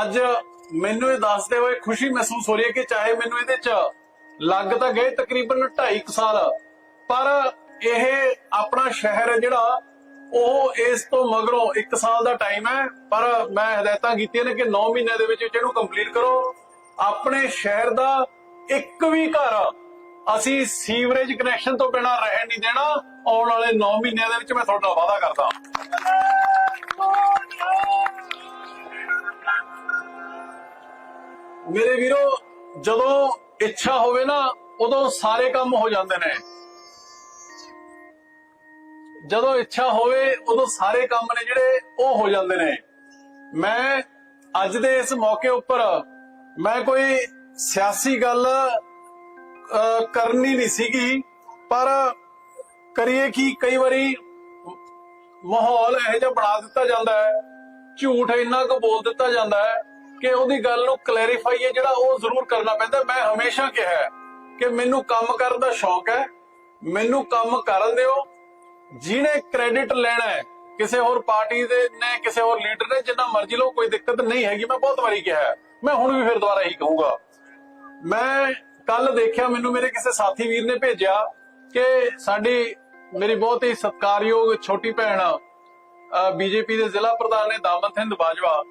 ਅੱਜ ਮੈਨੂੰ ਇਹ ਦੱਸਦੇ ਹੋਏ ਖੁਸ਼ੀ ਮਹਿਸੂਸ ਹੋ ਰਹੀ ਹੈ ਕਿ ਚਾਹੇ ਮੈਨੂੰ ਇਹਦੇ ਚ ਲੱਗ ਤਾਂ ਗਏ ਤਕਰੀਬਨ 2.5 ਸਾਲ, ਪਰ ਇਹ ਆਪਣਾ ਸ਼ਹਿਰ ਹੈ ਜਿਹੜਾ ਉਹ ਇਸ ਤੋਂ ਮਗਰੋਂ 1 ਸਾਲ ਦਾ ਟਾਈਮ ਹੈ, ਪਰ ਮੈਂ ਹਦਾਇਤਾਂ ਕੀਤੀਆਂ ਨੇ ਕਿ 9 ਮਹੀਨਿਆਂ ਦੇ ਵਿੱਚ ਵਿੱਚ ਇਹਨੂੰ ਕੰਪਲੀਟ ਕਰੋ। ਆਪਣੇ ਸ਼ਹਿਰ ਦਾ ਇੱਕ ਵੀ ਘਰ ਅਸੀਂ ਸੀਵਰੇਜ ਕਨੈਕਸ਼ਨ ਤੋਂ ਬਿਨਾਂ ਰਹਿਣ ਨਹੀਂ ਦੇਣਾ। ਆਉਣ ਵਾਲੇ 9 ਮਹੀਨਿਆਂ ਦੇ ਵਿੱਚ ਮੈਂ ਤੁਹਾਡਾ ਵਾਅਦਾ ਕਰਦਾ। ਮੇਰੇ ਵੀਰੋ, ਜਦੋਂ ਇੱਛਾ ਹੋਵੇ ਨਾ, ਉਦੋਂ ਸਾਰੇ ਕੰਮ ਹੋ ਜਾਂਦੇ ਨੇ। ਜਦੋਂ ਇੱਛਾ ਹੋਵੇ, ਉਦੋਂ ਸਾਰੇ ਕੰਮ ਨੇ ਜਿਹੜੇ, ਉਹ ਹੋ ਜਾਂਦੇ ਨੇ। ਮੈਂ ਅੱਜ ਦੇ ਇਸ ਮੌਕੇ ਉੱਪਰ, ਮੈਂ ਕੋਈ ਸਿਆਸੀ ਗੱਲ ਕਰਨੀ ਨਹੀਂ ਸੀਗੀ, ਪਰ ਕਰੀਏ ਕਿ, ਕਈ ਵਾਰੀ ਮਾਹੌਲ ਇਹੋ ਜਿਹਾ ਬਣਾ ਦਿੱਤਾ ਜਾਂਦਾ ਹੈ। ਝੂਠ ਇੰਨਾ ਕੁ ਬੋਲ ਦਿੱਤਾ ਜਾਂਦਾ ਹੈ ਕਿ ਉਹਦੀ ਗੱਲ ਨੂੰ ਕਲੈਰੀਫਾਈ ਹੈ, ਜਿਹੜਾ ਉਹ ਜ਼ਰੂਰ ਕਰਨਾ ਪੈਂਦਾ। ਮੈਂ ਹਮੇਸ਼ਾ ਕਿਹਾ ਕਿ ਮੈਨੂੰ ਕੰਮ ਕਰਨ ਦਾ ਸ਼ੌਕ ਹੈ, ਮੈਨੂੰ ਕੰਮ ਕਰਨ ਦਿਓ। ਜਿਹਨੇ ਕ੍ਰੈਡਿਟ ਲੈਣਾ ਹੈ, ਕਿਸੇ ਹੋਰ ਪਾਰਟੀ ਦੇ ਨੇ, ਕਿਸੇ ਹੋਰ ਲੀਡਰ ਨੇ, ਜਿੰਨਾ ਮਰਜ਼ੀ ਲੋ ਕੋਈ ਦਿੱਕਤ ਨਹੀਂ ਹੈਗੀ। ਮੈਂ ਬਹੁਤ ਵਾਰੀ ਕਿਹਾ ਮੈਂ ਹੁਣ ਵੀ ਫਿਰ ਦੁਬਾਰਾ ਇਹੀ ਕਹੂੰਗਾ। ਮੈਂ ਕੱਲ ਦੇਖਿਆ, ਮੈਨੂੰ ਮੇਰੇ ਕਿਸੇ ਸਾਥੀ ਵੀਰ ਨੇ ਭੇਜਿਆ ਕਿ ਸਾਡੀ ਮੇਰੀ ਬਹੁਤ ਹੀ ਸਤਿਕਾਰਯੋਗ ਛੋਟੀ ਭੈਣ ਬੀਜੇਪੀ ਦੇ ਜ਼ਿਲ੍ਹਾ ਪ੍ਰਧਾਨ ਨੇ ਦਾਮਨ ਸਿੰਘ ਬਾਜਵਾ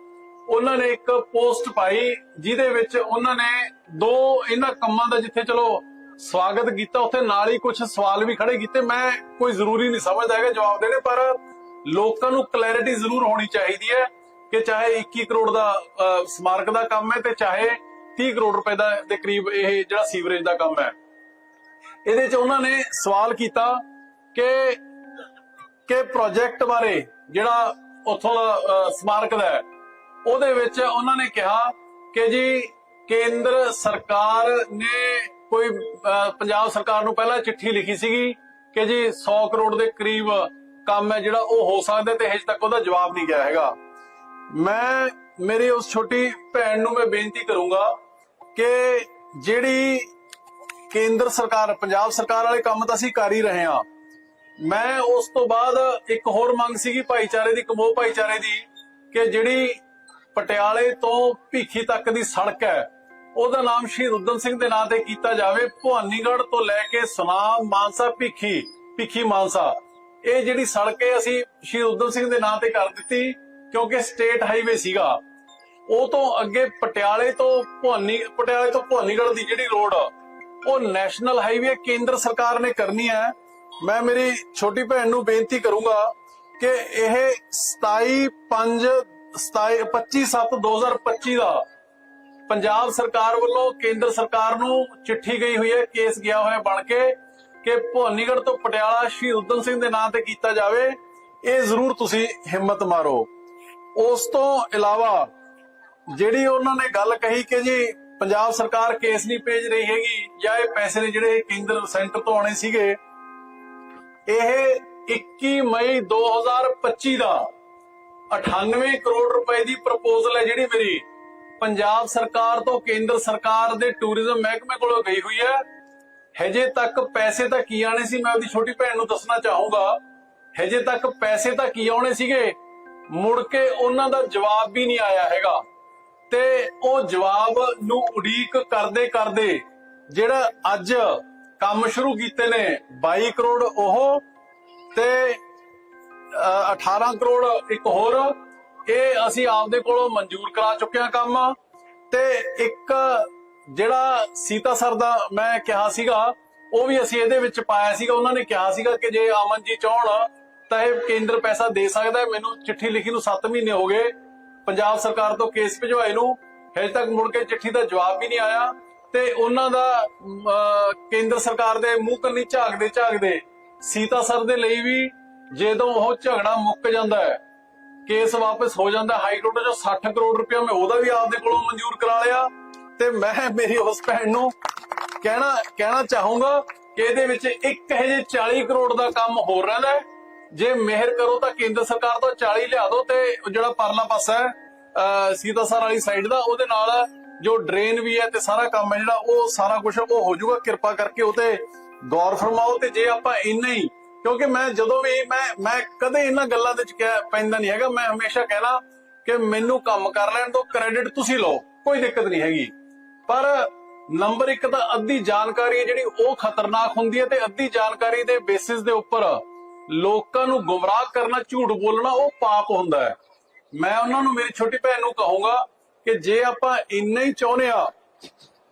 ਉਹਨਾਂ ਨੇ ਇੱਕ ਪੋਸਟ ਪਾਈ, ਜਿਹਦੇ ਵਿੱਚ ਉਹਨਾਂ ਨੇ ਦੋ ਇਹਨਾਂ ਕੰਮਾਂ ਦਾ ਜਿੱਥੇ ਚਲੋ ਸਵਾਗਤ ਕੀਤਾ, ਉੱਥੇ ਨਾਲ ਹੀ ਕੁਝ ਸਵਾਲ ਵੀ ਖੜੇ ਕੀਤੇ। ਮੈਂ ਕੋਈ ਜ਼ਰੂਰੀ ਨਹੀਂ ਸਮਝਦਾ ਹੈਗਾ ਜਵਾਬ ਦੇਣੇ, ਪਰ ਲੋਕਾਂ ਨੂੰ ਕਲੈਰਿਟੀ ਜ਼ਰੂਰ ਹੋਣੀ ਚਾਹੀਦੀ ਹੈ ਕਿ ਚਾਹੇ 21 ਕਰੋੜ ਦਾ ਸਮਾਰਕ ਦਾ ਕੰਮ ਹੈ ਤੇ ਚਾਹੇ 30 ਕਰੋੜ ਰੁਪਏ ਦਾ ਦੇ ਕਰੀਬ ਇਹ ਜਿਹੜਾ ਸੀਵਰੇਜ ਦਾ ਕੰਮ ਹੈ। ਇਹਦੇ 'ਚ ਉਹਨਾਂ ਨੇ ਸਵਾਲ ਕੀਤਾ ਕਿ ਕਿ ਪ੍ਰੋਜੈਕਟ ਬਾਰੇ ਜਿਹੜਾ ਉਥੋਂ ਦਾ ਸਮਾਰਕ ਦਾ ਹੈ ਉਹਦੇ ਵਿੱਚ ਉਹਨਾਂ ਨੇ ਕਿਹਾ ਕਿ ਜੀ ਕੇਂਦਰ ਸਰਕਾਰ ਨੇ ਕੋਈ ਪੰਜਾਬ ਸਰਕਾਰ ਨੂੰ ਪਹਿਲਾਂ ਚਿੱਠੀ ਲਿਖੀ ਸੀਗੀ ਕਿ ਜੀ 100 ਕਰੋੜ ਦੇ ਕਰੀਬ ਕੰਮ ਹੈ ਜਿਹੜਾ ਉਹ ਹੋ ਸਕਦਾ ਤੇ ਹਜੇ ਤੱਕ ਉਹਦਾ ਜਵਾਬ ਨਹੀਂ ਗਿਆ ਹੈਗਾ। ਮੈਂ, ਮੇਰੀ ਉਸ ਛੋਟੀ ਭੈਣ ਨੂੰ ਮੈਂ ਬੇਨਤੀ ਕਰੂੰਗਾ ਕਿ ਜਿਹੜੀ ਕੇਂਦਰ ਸਰਕਾਰ, ਪੰਜਾਬ ਸਰਕਾਰ ਵਾਲੇ ਕੰਮ ਤਾਂ ਅਸੀਂ ਕਰ ਹੀ ਰਹੇ ਹਾਂ। ਮੈਂ ਉਸ ਤੋਂ ਬਾਅਦ ਇੱਕ ਹੋਰ ਮੰਗ ਸੀਗੀ ਭਾਈਚਾਰੇ ਦੀ ਕਮੋ ਭਾਈਚਾਰੇ ਦੀ ਕਿ ਜਿਹੜੀ ਪਟਿਆਲੇ ਤੋਂ ਭੀਖੀ ਤੱਕ ਦੀ ਸੜਕ ਹੈ। ਉਹਦਾ ਨਾਮ ਸ਼ਹੀਦ ਉਦਮ ਸਿੰਘ ਦੇ ਨਾਂ ਤੇ ਕੀਤਾ ਜਾਵੇ। ਭਵਾਨੀਗੜ੍ਹ ਤੋਂ ਲੈ ਕੇ ਸੁਨਾਮ ਮਾਨਸਾ ਭੀਖੀ ਭੀਖੀ ਮਾਨਸਾ। ਇਹ ਜਿਹੜੀ ਸੜਕ ਹੈ, ਅਸੀਂ ਸ਼ਹੀਦ ਉਦਮ ਸਿੰਘ ਦੇ ਨਾਂ ਤੇ ਕਰ ਦਿੱਤੀ ਕਿਉਂਕਿ ਸਟੇਟ ਹਾਈਵੇ ਸੀਗਾ। ਉਹ ਤੋਂ ਅੱਗੇ ਪਟਿਆਲੇ ਤੋਂ ਭਵਾਨੀ, ਪਟਿਆਲੇ ਤੋਂ ਭਵਾਨੀਗੜ੍ਹ ਦੀ ਜਿਹੜੀ ਰੋਡ ਉਹ ਨੈਸ਼ਨਲ ਹਾਈਵੇ ਕੇਂਦਰ ਸਰਕਾਰ ਨੇ ਕਰਨੀ ਹੈ। ਮੈਂ ਮੇਰੀ ਛੋਟੀ ਭੈਣ ਨੂੰ ਬੇਨਤੀ ਕਰੂੰਗਾ ਕਿ ਇਹ 27 5 27 25 7 2025 ਦਾ ਪੰਜਾਬ ਸਰਕਾਰ ਵੱਲੋਂ ਕੇਂਦਰ ਸਰਕਾਰ ਨੂੰ ਚਿੱਠੀ ਗਈ ਹੋਈ ਹੈ, ਕੇਸ ਗਿਆ ਹੋਇਆ ਬਣ ਕੇ ਕਿ ਭਵਾਨੀਗੜ੍ਹ ਤੋਂ ਪਟਿਆਲਾ ਸ਼ਹੀਦ ਉਦਮ ਸਿੰਘ ਦੇ ਨਾਂ ਤੇ ਕੀਤਾ ਜਾਵੇ। ਇਹ ਜ਼ਰੂਰ ਤੁਸੀਂ ਹਿੰਮਤ ਮਾਰੋ। ਉਸ ਤੋਂ ਇਲਾਵਾ ਜਿਹੜੀ ਉਹਨਾਂ ਨੇ ਗੱਲ ਕਹੀ ਕਿ ਜੀ ਪੰਜਾਬ ਸਰਕਾਰ ਕੇਸ ਨਹੀਂ ਭੇਜ ਰਹੀ ਹੈਗੀ ਜਾਂ ਇਹ ਪੈਸੇ ਨੇ ਜਿਹੜੇ ਕੇਂਦਰ ਸੈਂਟਰ ਤੋਂ ਆਉਣੇ ਸੀਗੇ, ਇਹ 21 ਮਈ 2025 ਦਾ 98 ਕਰੋੜ ਰੁਪਏ ਦੀ ਪ੍ਰਪੋਜ਼ਲ ਹੈ ਜਿਹੜੀ ਮੇਰੀ। ਪੰਜਾਬ ਸਰਕਾਰ ਤੋਂ ਕੇਂਦਰ ਸਰਕਾਰ ਦੇ ਟੂਰਿਜ਼ਮ ਮਹਿਕਮੇ ਕੋਲੋਂ ਗਈ ਹੋਈ ਹੈ। ਹਜੇ ਤੱਕ ਪੈਸੇ ਤਾਂ ਕੀ ਆਣੇ ਸੀ? ਮੈਂ ਆਪਣੀ ਛੋਟੀ ਭੈਣ ਨੂੰ ਦੱਸਣਾ ਚਾਹੂੰਗਾ। ਹਜੇ ਤੱਕ ਪੈਸੇ ਤਾਂ ਕੀ ਆਉਣੇ ਸੀਗੇ? ਮੁੜ ਕੇ ਉਹਨਾਂ ਦਾ ਜਵਾਬ ਵੀ ਨਹੀਂ ਆਇਆ ਹੈਗਾ। ਤੇ ਉਹ ਜਵਾਬ ਨੂੰ ਉਡੀਕ ਕਰਦੇ ਕਰਦੇ ਜਿਹੜਾ ਅੱਜ ਕੰਮ ਸ਼ੁਰੂ ਕੀਤੇ ਨੇ 22 ਕਰੋੜ ਉਹ, ਤੇ 18 ਕਰੋੜ ਇੱਕ ਹੋਰ ਇਹ ਅਸੀਂ ਆਪਦੇ ਕੋਲੋਂ ਮਨਜ਼ੂਰ ਕਰਾ ਚੁੱਕੇ ਹਾਂ ਕੰਮ। ਤੇ ਇੱਕ ਜਿਹੜਾ ਸੀਤਾ ਦਾ ਮੈਂ ਕਿਹਾ ਸੀਗਾ, ਉਹ ਵੀ ਅਸੀਂ ਇਹਦੇ ਵਿੱਚ ਪਾਇਆ ਸੀਗਾ। ਉਹਨਾਂ ਨੇ ਕਿਹਾ ਸੀਗਾ ਕਿ ਜੇ ਅਮਨ ਜੀ ਚਾਹਣ, ਤਾਂ ਇਹ ਕੇਂਦਰ ਪੈਸਾ ਦੇ ਸਕਦਾ ਹੈ। ਮੈਨੂੰ ਚਿੱਠੀ ਲਿਖੀ ਨੂੰ 7 ਮਹੀਨੇ ਹੋ ਗਏ। ਪੰਜਾਬ ਸਰਕਾਰ ਤੋਂ ਕੇਸ ਭਿਜਵਾਏ ਨੂੰ। ਹਜੇ ਤੱਕ ਮੁੜ ਕੇ ਚਿੱਠੀ ਦਾ ਜਵਾਬ ਵੀ ਨਹੀਂ ਆਇਆ। ਤੇ ਉਹਨਾਂ ਦਾ ਕੇਂਦਰ ਸਰਕਾਰ ਦੇ ਮੂੰਹ ਕੰਨੀ ਝਾਕਦੇ ਝਾਕਦੇ ਸੀਤਾ ਸਰ ਦੇ ਲਈ ਵੀ ਜਦੋਂ ਉਹ ਝਗੜਾ ਮੁੱਕ ਜਾਂਦਾ ਹੈ, ਕੇਸ ਵਾਪਸ ਹੋ ਜਾਂਦਾ ਹਾਈ ਕੋਰਟ ਚੋਂ 60 ਕਰੋੜ ਰੁਪਇਆ ਮੈਂ ਉਹਦਾ ਵੀ ਆਪਦੇ ਕੋਲੋਂ ਮਨਜ਼ੂਰ ਕਰਾ ਲਿਆ ਤੇ ਮੈਂ ਮੇਰੀ ਉਸ ਭੈਣ ਨੂੰ ਕਹਿਣਾ ਕਹਿਣਾ ਚਾਹੂੰਗਾ ਕਿ ਇਹਦੇ ਵਿੱਚ ਇੱਕ ਹਜੇ 40 ਕਰੋੜ ਦਾ ਕੰਮ ਹੋਰ ਰਹਿੰਦਾ ਜੇ ਮਿਹਰ ਕਰੋ ਤਾਂ ਕੇਂਦਰ ਸਰਕਾਰ ਤੋਂ 40 ਲਿਆ ਦਿਓ ਤੇ ਜਿਹੜਾ ਪਰਲਾ ਪਾਸਾ ਹੈ, ਅਹ ਸੀਤਾਸਰ ਵਾਲੀ ਸਾਈਡ ਦਾ, ਉਹਦੇ ਨਾਲ ਜੋ ਡਰੇਨ ਵੀ ਹੈ ਤੇ ਸਾਰਾ ਕੰਮ ਹੈ ਜਿਹੜਾ, ਉਹ ਸਾਰਾ ਕੁਝ ਉਹ ਹੋ ਜਾਊਗਾ। ਕਿਰਪਾ ਕਰਕੇ ਉਹ ਤੇ ਗੌਰ ਫਰਮਾਓ ਤੇ ਜੇ ਆਪਾਂ ਇੰਨਾ ਹੀ ਕਿਉਂਕਿ ਮੈਂ ਜਦੋਂ ਵੀ ਮੈਂ ਮੈਂ ਕਦੇ ਇਹਨਾਂ ਗੱਲਾਂ ਦੇ ਚ ਪੈਂਦਾ ਨਹੀਂ ਹੈਗਾ। ਮੈਂ ਹਮੇਸ਼ਾ ਕਹਿਣਾ ਕਿ ਮੈਨੂੰ ਕੰਮ ਕਰ ਲੈਣ ਤੋਂ ਕ੍ਰੈਡਿਟ ਤੁਸੀਂ ਲਓ, ਕੋਈ ਦਿੱਕਤ ਨਹੀਂ ਹੈਗੀ। ਪਰ ਨੰਬਰ 1 ਤਾਂ ਅੱਧੀ ਜਾਣਕਾਰੀ ਜਿਹੜੀ ਉਹ ਖਤਰਨਾਕ ਹੁੰਦੀ ਹੈ ਤੇ ਅੱਧੀ ਜਾਣਕਾਰੀ ਦੇ ਬੇਸਿਸ ਦੇ ਉੱਪਰ ਲੋਕਾਂ ਨੂੰ ਗੁੰਮਰਾਹ ਕਰਨਾ, ਝੂਠ ਬੋਲਣਾ ਉਹ ਪਾਪ ਹੁੰਦਾ ਹੈ। ਮੈਂ ਉਹਨਾਂ ਨੂੰ, ਮੇਰੀ ਛੋਟੀ ਭੈਣ ਨੂੰ ਕਹੂੰਗਾ ਕਿ ਜੇ ਆਪਾਂ ਇੰਨਾ ਹੀ ਚਾਹੁੰਦੇ ਆ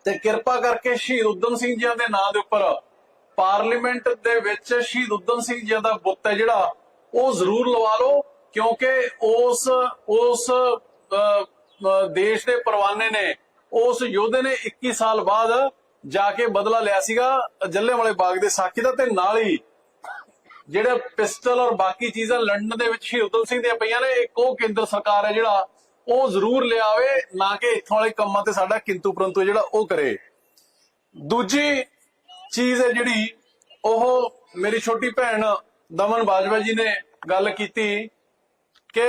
ਤੇ ਕਿਰਪਾ ਕਰਕੇ ਸ਼ਹੀਦ ਉਦਮ ਸਿੰਘ ਜੀ ਦੇ ਨਾਂ ਦੇ ਉੱਪਰ ਪਾਰਲੀਮੈਂਟ ਦੇ ਵਿੱਚ ਸ਼ਹੀਦ ਉਦਮ ਸਿੰਘ ਜੀ ਦਾ ਬੁੱਤ ਹੈ ਜਿਹੜਾ, ਉਹ ਜ਼ਰੂਰ ਲਵਾ ਲਓ, ਕਿਉਂਕਿ ਉਸ ਉਸ ਦੇਸ਼ ਦੇ ਪਰਵਾਨੇ ਨੇ, ਉਸ ਯੋਧੇ ਨੇ 21 ਸਾਲ ਬਾਅਦ ਜਾ ਕੇ ਬਦਲਾ ਲਿਆ ਸੀਗਾ ਜੱਲਿਆਂਵਾਲੇ ਬਾਗ ਦੇ ਸਾਖੀ ਦਾ, ਤੇ ਨਾਲ ਹੀ ਜਿਹੜੇ ਪਿਸਟਲ ਔਰ ਬਾਕੀ ਚੀਜ਼ਾਂ ਲੰਡਨ ਦੇ ਵਿੱਚ ਸ਼ਹੀਦ ਉਦਮ ਸਿੰਘ ਦੀਆਂ ਪਈਆਂ ਨੇ, ਇੱਕ ਉਹ ਕੇਂਦਰ ਸਰਕਾਰ ਹੈ ਜਿਹੜਾ, ਉਹ ਜ਼ਰੂਰ ਲਿਆਵੇ, ਨਾ ਕਿ ਇੱਥੋਂ ਵਾਲੇ ਕੰਮਾਂ ਤੇ ਸਾਡਾ ਕਿੰਤੂ ਪਰੰਤੂ ਜਿਹੜਾ ਉਹ ਕਰੇ। ਦੂਜੀ ਚੀਜ਼ ਹੈ ਜਿਹੜੀ ਉਹ ਮੇਰੀ ਛੋਟੀ ਭੈਣ ਦਮਨ ਬਾਜਵਾ ਜੀ ਨੇ ਗੱਲ ਕੀਤੀ ਕਿ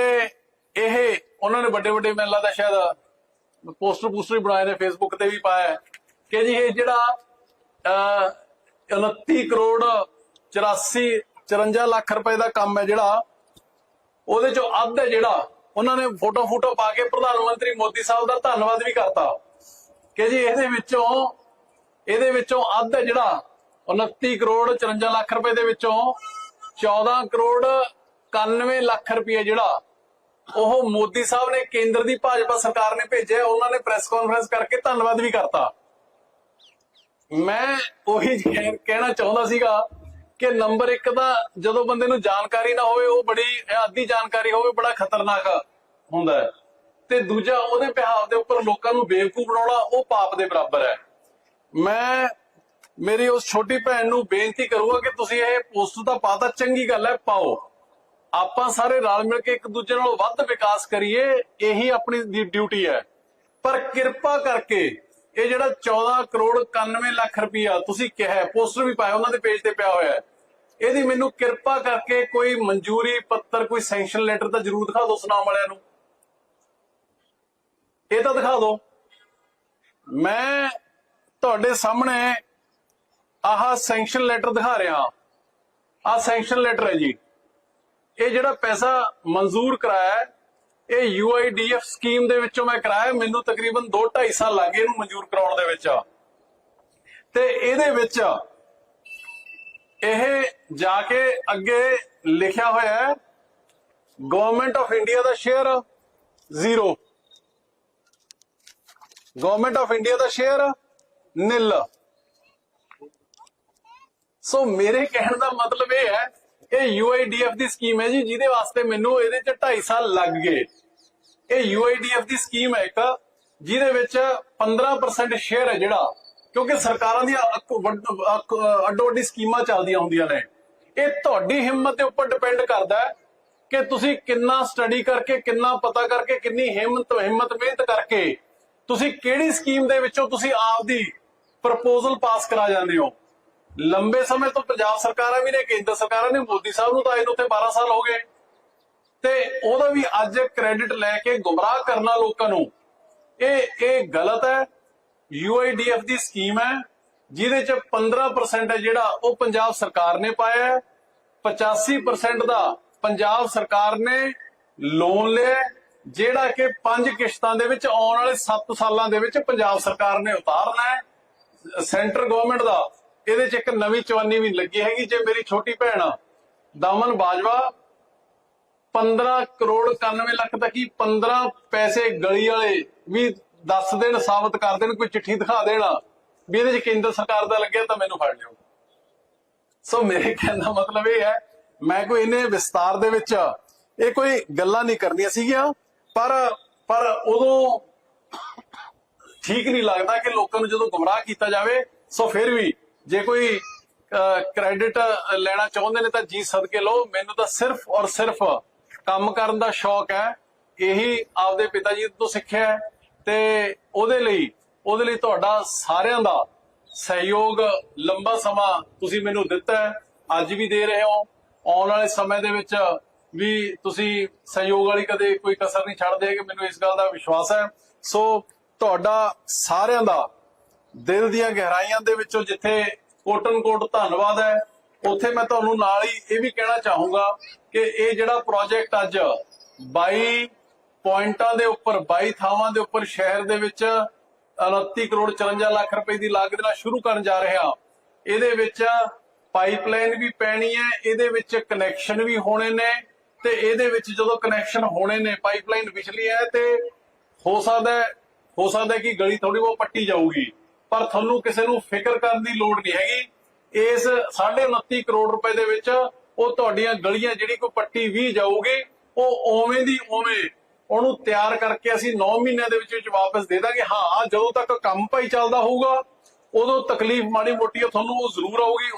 ਇਹ ਉਹਨਾਂ ਨੇ ਵੱਡੇ ਵੱਡੇ ਮੈਨੂੰ ਲੱਗਦਾ ਸ਼ਾਇਦ ਪੋਸਟਰ ਪੋਸਟਰ ਬਣਾਏ ਨੇ ਫੇਸਬੁੱਕ ਤੇ ਵੀ ਪਾਇਆ ਕਿ ਜੀ ਇਹ ਜਿਹੜਾ 29 ਕਰੋੜ 84 54 ਲੱਖ ਰੁਪਏ ਦਾ ਕੰਮ ਹੈ ਜਿਹੜਾ, ਉਹਦੇ ਚੋਂ ਅੱਧ ਹੈ ਜਿਹੜਾ ਉਹਨਾਂ ਨੇ ਫੋਟੋ ਫੋਟੋ ਪਾ ਕੇ ਪ੍ਰਧਾਨ ਮੰਤਰੀ ਮੋਦੀ ਸਾਹਿਬ ਦਾ ਧੰਨਵਾਦ ਵੀ ਕਰਤਾ। ਕਿ ਜੀ ਇਹਦੇ ਵਿੱਚੋਂ ਇਹਦੇ ਵਿੱਚੋਂ ਅੱਧ ਜਿਹੜਾ 29 ਕਰੋੜ 54 ਲੱਖ ਰੁਪਏ ਦੇ ਵਿੱਚੋਂ 14 ਕਰੋੜ 91 ਲੱਖ ਰੁਪਏ ਜਿਹੜਾ ਉਹ ਮੋਦੀ ਸਾਹਿਬ ਨੇ ਕੇਂਦਰ ਦੀ ਭਾਜਪਾ ਸਰਕਾਰ ਨੇ ਭੇਜਿਆ, ਉਹਨਾਂ ਨੇ ਪ੍ਰੈਸ ਕਾਨਫਰੰਸ ਕਰਕੇ ਧੰਨਵਾਦ ਵੀ ਕਰਤਾ। ਮੈਂ ਉਹੀ ਕਹਿਣਾ ਚਾਹੁੰਦਾ ਸੀਗਾ ਕਿ ਨੰਬਰ 1 ਦਾ ਜਦੋਂ ਬੰਦੇ ਨੂੰ ਜਾਣਕਾਰੀ ਨਾ ਹੋਵੇ, ਉਹ ਬੜੀ ਅੱਧੀ ਜਾਣਕਾਰੀ ਹੋਵੇ, ਬੜਾ ਖਤਰਨਾਕ ਹੁੰਦਾ ਹੈ। ਤੇ ਦੂਜਾ ਉਹਦੇ ਪਿਹਾਵ ਦੇ ਉੱਪਰ ਲੋਕਾਂ ਨੂੰ ਬੇਵਕੂਫ ਬਣਾਉਣਾ ਉਹ ਪਾਪ ਦੇ ਬਰਾਬਰ ਹੈ। ਮੈਂ, ਮੇਰੀ ਉਸ ਛੋਟੀ ਭੈਣ ਨੂੰ ਬੇਨਤੀ ਕਰੂਗਾ ਕਿ ਤੁਸੀਂ ਇਹ ਪੋਸਟ ਤਾਂ ਪਾਤਾ ਚੰਗੀ ਗੱਲ ਹੈ, ਪਾਓ। ਆਪਾਂ ਸਾਰੇ ਰਲ ਮਿਲ ਕੇ ਇੱਕ ਦੂਜੇ ਨਾਲ ਵੱਧ ਵਿਕਾਸ ਕਰੀਏ, ਇਹੀ ਆਪਣੀ ਡਿਊਟੀ ਹੈ। ਪਰ ਕਿਰਪਾ ਕਰਕੇ, ਇਹ ਜਿਹੜਾ 14 ਕਰੋੜ 91 ਲੱਖ ਰੁਪਇਆ ਤੁਸੀਂ ਕਿਹਾ ਪੋਸਟਰ ਵੀ ਪਾਇਆ, ਉਹਨਾਂ ਦੇ ਪੇਜ ਤੇ ਪਿਆ ਹੋਇਆ ਇਹਦੀ ਮੈਨੂੰ ਕਿਰਪਾ ਕਰਕੇ ਕੋਈ ਮਨਜ਼ੂਰੀ ਪੱਤਰ, ਕੋਈ ਸੈਂਕਸ਼ਨ ਲੈਟਰ ਤਾਂ ਜ਼ਰੂਰ ਦਿਖਾ ਦਿਓ ਸੁਨਾਮ ਵਾਲਿਆਂ ਨੂੰ। ਇਹ ਤਾਂ ਦਿਖਾ ਦਿਓ। ਮੈਂ ਤੁਹਾਡੇ ਸਾਹਮਣੇ ਆਹ ਸੈਂਕਸ਼ਨ ਲੈਟਰ ਦਿਖਾ ਰਿਹਾ। ਆਹ ਸੈਂਕਸ਼ਨ ਲੈਟਰ ਹੈ ਜੀ। ਇਹ ਜਿਹੜਾ ਪੈਸਾ ਮਨਜ਼ੂਰ ਕਰਾਇਆ ਹੈ, ਇਹ ਯੂਆਈਡੀਐਫ ਸਕੀਮ ਦੇ ਵਿੱਚੋਂ ਮੈਂ ਕਰਾਇਆ ਮੈਨੂੰ ਤਕਰੀਬਨ 2.5 ਸਾਲ ਲੱਗੇ ਇਹਨੂੰ ਮਨਜ਼ੂਰ ਕਰਾਉਣ ਦੇ ਵਿੱਚ। ਤੇ ਇਹਦੇ ਵਿੱਚ ਇਹ ਜਾ ਕੇ ਅੱਗੇ ਲਿਖਿਆ ਹੋਇਆ ਹੈ government of India the share zero government of India the share nil. So ਮੇਰੇ ਕਹਿਣ ਦਾ ਮਤਲਬ ਇਹ ਹੈ ਇਹ UIDF ਦੀ ਸਕੀਮ ਹੈ ਜੀ, ਜਿਹਦੇ ਵਾਸਤੇ ਮੈਨੂੰ ਇਹਦੇ ਚ 2.5 ਸਾਲ ਲੱਗ ਗਏ। ਇਹ UIDF ਦੀ ਸਕੀਮ ਹੈ ਇੱਕ, ਜਿਹਦੇ ਵਿੱਚ 15% ਸ਼ੇਅਰ ਹੈ ਜਿਹੜਾ, ਕਿਉਂਕਿ ਸਰਕਾਰਾਂ ਦੀਆਂ ਅੱਡੋ ਅੱਡੀ ਸਕੀਮਾਂ ਚੱਲਦੀਆਂ ਹੁੰਦੀਆਂ ਨੇ। ਇਹ ਤੁਹਾਡੀ ਹਿੰਮਤ ਦੇ ਉੱਪਰ ਡਿਪੈਂਡ ਕਰਦਾ ਹੈ ਕਿ ਤੁਸੀਂ ਕਿੰਨਾ ਸਟੱਡੀ ਕਰਕੇ, ਕਿੰਨਾ ਪਤਾ ਕਰਕੇ, ਕਿੰਨੀ ਹਿੰਮਤ ਹਿੰਮਤ ਮਿਹਨਤ ਕਰਕੇ ਤੁਸੀਂ ਕਿਹੜੀ ਸਕੀਮ ਦੇ ਵਿੱਚੋਂ ਤੁਸੀਂ ਆਪਦੀ ਪ੍ਰਪੋਜ਼ਲ ਪਾਸ ਕਰਾ ਜਾਂਦੇ ਹੋ। ਲੰਬੇ ਸਮੇਂ ਤੋਂ ਪੰਜਾਬ ਸਰਕਾਰਾਂ ਵੀ ਨੇ, ਕੇਂਦਰ ਸਰਕਾਰਾਂ ਨੇ, ਮੋਦੀ ਸਾਹਿਬ ਨੂੰ ਤਾਂ ਆਏ ਨੂੰ ਉੱਥੇ 12 ਸਾਲ ਹੋ ਗਏ। ਤੇ ਉਹਦਾ ਵੀ ਅੱਜ ਕ੍ਰੈਡਿਟ ਲੈ ਕੇ ਗੁੰਮਰਾਹ ਕਰਨਾ ਲੋਕਾਂ ਨੂੰ। ਇਹ ਇਹ ਗਲਤ ਹੈ। UIDF ਦੀ ਸਕੀਮ ਹੈ, ਜਿਹਦੇ ਚ 15% ਹੈ ਜਿਹੜਾ ਉਹ ਪੰਜਾਬ ਸਰਕਾਰ ਨੇ ਪਾਇਆ ਹੈ। 85% ਦਾ ਪੰਜਾਬ ਸਰਕਾਰ ਨੇ ਲੋਨ ਲਿਆ ਜਿਹੜਾ ਕਿ ਪੰਜ ਕਿਸ਼ਤਾਂ ਦੇ ਵਿੱਚ ਆਉਣ ਵਾਲੇ 7 ਸਾਲਾਂ ਦੇ ਵਿੱਚ ਪੰਜਾਬ ਸਰਕਾਰ ਨੇ ਉਤਾਰਨਾ ਹੈ। ਸੈਂਟਰ ਗਵਰਨਮੈਂਟ ਦਾ, ਇਹਦੇ ਚ ਇੱਕ ਨਵੀਂ ਚਵਾਨੀ ਵੀ ਲੱਗੀ ਹੈਗੀ, ਜੇ ਮੇਰੀ ਛੋਟੀ ਭੈਣ ਦਮਨ ਬਾਜਵਾ 15 ਕਰੋੜ 91 ਲੱਖ ਤੱਕ ਹੀ 15 ਪੈਸੇ ਗਲੀ ਵਾਲੇ ਵੀ ਦੱਸ ਦੇਣ, ਸਾਬਤ ਕਰ ਦੇਣ, ਕੋਈ ਚਿੱਠੀ ਦਿਖਾ ਦੇਣਾ, ਵੀ ਇਹਦੇ ਚ ਕੇਂਦਰ ਸਰਕਾਰ ਦਾ ਲੱਗਿਆ ਤਾਂ ਮੈਨੂੰ ਫੜ ਲਿਓ। ਸੋ ਮੇਰੇ ਕਹਿਣ ਦਾ ਮਤਲਬ ਇਹ ਹੈ, ਮੈਂ ਕੋਈ ਇਹਨੇ ਵਿਸਤਾਰ ਦੇ ਵਿੱਚ ਇਹ ਕੋਈ ਗੱਲਾਂ ਨਹੀਂ ਕਰਨੀਆਂ ਸੀਗੀਆਂ, ਪਰ ਪਰ ਉਦੋਂ ਠੀਕ ਨਹੀਂ ਲੱਗਦਾ ਕਿ ਲੋਕਾਂ ਨੂੰ ਜਦੋਂ ਗੁੰਮਰਾਹ ਕੀਤਾ ਜਾਵੇ, ਸੋ ਫਿਰ ਵੀ ਜੇ ਕੋਈ ਕ੍ਰੈਡਿਟ ਲੈਣਾ ਚਾਹੁੰਦੇ ਨੇ ਤਾਂ ਜੀ ਸਦਕੇ ਲਓ। ਮੈਨੂੰ ਤਾਂ ਸਿਰਫ ਔਰ ਸਿਰਫ ਕੰਮ ਕਰਨ ਦਾ ਸ਼ੌਕ ਹੈ। ਇਹੀ ਆਪਦੇ ਪਿਤਾ ਜੀ ਤੋਂ ਸਿੱਖਿਆ ਤੇ ਉਹਦੇ ਲਈ ਉਹਦੇ ਲਈ ਤੁਹਾਡਾ ਸਾਰਿਆਂ ਦਾ ਸਹਿਯੋਗ ਲੰਬਾ ਸਮਾਂ ਤੁਸੀਂ ਮੈਨੂੰ ਦਿੱਤਾ ਹੈ। ਅੱਜ ਵੀ ਦੇ ਰਹੇ ਹੋ। ਆਉਣ ਵਾਲੇ ਸਮੇਂ ਦੇ ਵਿੱਚ ਵੀ ਤੁਸੀਂ ਸਹਿਯੋਗ ਵਾਲੀ ਕਦੇ ਕੋਈ ਕਸਰ ਨਹੀਂ ਛੱਡਦੇ ਕਿ ਮੈਨੂੰ ਇਸ ਗੱਲ ਦਾ ਵਿਸ਼ਵਾਸ ਹੈ। ਸੋ ਤੁਹਾਡਾ ਸਾਰਿਆਂ ਦਾ ਦਿਲ ਦੀਆਂ ਗਹਿਰਾਈਆਂ ਦੇ ਵਿੱਚੋਂ ਜਿੱਥੇ ਕੋਟਨ ਕੋਟ ਧੰਨਵਾਦ ਹੈ, ਉੱਥੇ ਮੈਂ ਤੁਹਾਨੂੰ ਨਾਲ ਹੀ ਇਹ ਵੀ ਕਹਿਣਾ ਚਾਹੂੰਗਾ ਕਿ ਇਹ ਜਿਹੜਾ ਪ੍ਰੋਜੈਕਟ ਅੱਜ 22 ਪੁਆਇੰਟਾਂ ਦੇ ਉੱਪਰ 22 ਥਾਵਾਂ ਦੇ ਉੱਪਰ ਸ਼ਹਿਰ ਦੇ ਵਿੱਚ 29 ਕਰੋੜ 54 ਲੱਖ ਰੁਪਏ ਦੀ ਲਾਗਤ ਨਾਲ ਸ਼ੁਰੂ ਕਰਨ ਜਾ ਰਿਹਾ, ਇਹਦੇ ਵਿੱਚ ਪਾਈਪਲਾਈਨ ਵੀ ਪੈਣੀ ਹੈ, ਇਹਦੇ ਵਿੱਚ ਕਨੈਕਸ਼ਨ ਵੀ ਹੋਣੇ ਨੇ ਤੇ ਇਹਦੇ ਵਿੱਚ ਜਦੋਂ ਕਨੈਕਸ਼ਨ ਹੋਣੇ ਨੇ ਪਾਈਪਲਾਈਨ ਵਿਚਲੀ ਹੈ ਤੇ ਹੋ ਸਕਦਾ ਹੋ ਸਕਦਾ ਕਿ ਗਲੀ ਥੋੜੀ ਬਹੁਤ ਪੱਟੀ ਜਾਊਗੀ, ਪਰ ਤੁਹਾਨੂੰ ਕਿਸੇ ਨੂੰ ਫਿਕਰ ਕਰਨ ਦੀ ਲੋੜ ਨਹੀਂ ਹੈਗੀ। ਇਸ 29.5 ਕਰੋੜ ਰੁਪਏ ਦੇ ਵਿੱਚ ਉਹ ਤੁਹਾਡੀਆਂ ਗਲੀਆਂ ਜਿਹੜੀ ਕੋਈ ਪੱਟੀ ਵੀ ਜਾਊਗੀ, ਉਹ ਓਵੇਂ ਦੀ ਓਵੇਂ ਉਹਨੂੰ ਤਿਆਰ ਕਰਕੇ ਅਸੀਂ 9 ਮਹੀਨਿਆਂ ਦੇ ਵਿੱਚ ਵਿੱਚ ਵਾਪਸ ਦੇ ਦਾਂਗੇ। ਹਾਂ, ਜਦੋਂ ਤੱਕ ਕੰਮ ਭਾਈ ਚੱਲਦਾ ਹੋਊਗਾ, ਉਦੋਂ ਤਕਲੀਫ ਮਾੜੀ ਮੋਟੀ ਤੁਹਾਨੂੰ ਉਹ ਜ਼ਰੂਰ ਆਊਗੀ।